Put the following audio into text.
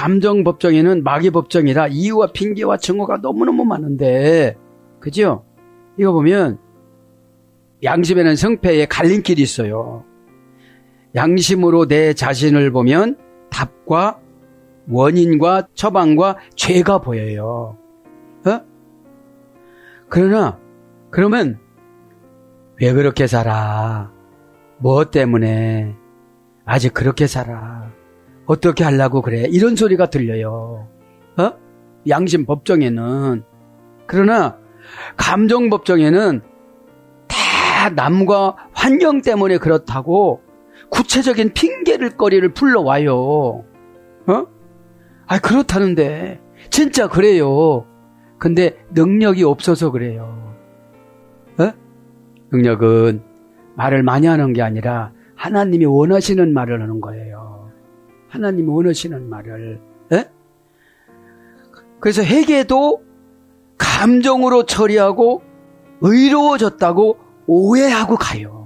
감정 법정에는 마귀 법정이라 이유와 핑계와 증오가 너무너무 많은데, 그죠? 이거 보면, 양심에는 성패의 갈림길이 있어요. 양심으로 내 자신을 보면 답과 원인과 처방과 죄가 보여요. 어? 그러나, 그러면, 왜 그렇게 살아? 뭐 때문에? 아직 그렇게 살아. 어떻게 하려고 그래? 이런 소리가 들려요. 어? 양심 법정에는. 그러나, 감정 법정에는 다 남과 환경 때문에 그렇다고 구체적인 핑계를 거리를 불러와요. 어? 아, 그렇다는데. 진짜 그래요. 근데 능력이 없어서 그래요. 어? 능력은 말을 많이 하는 게 아니라 하나님이 원하시는 말을 하는 거예요. 하나님이 원하시는 말을. 에? 그래서 회개도 감정으로 처리하고 의로워졌다고 오해하고 가요.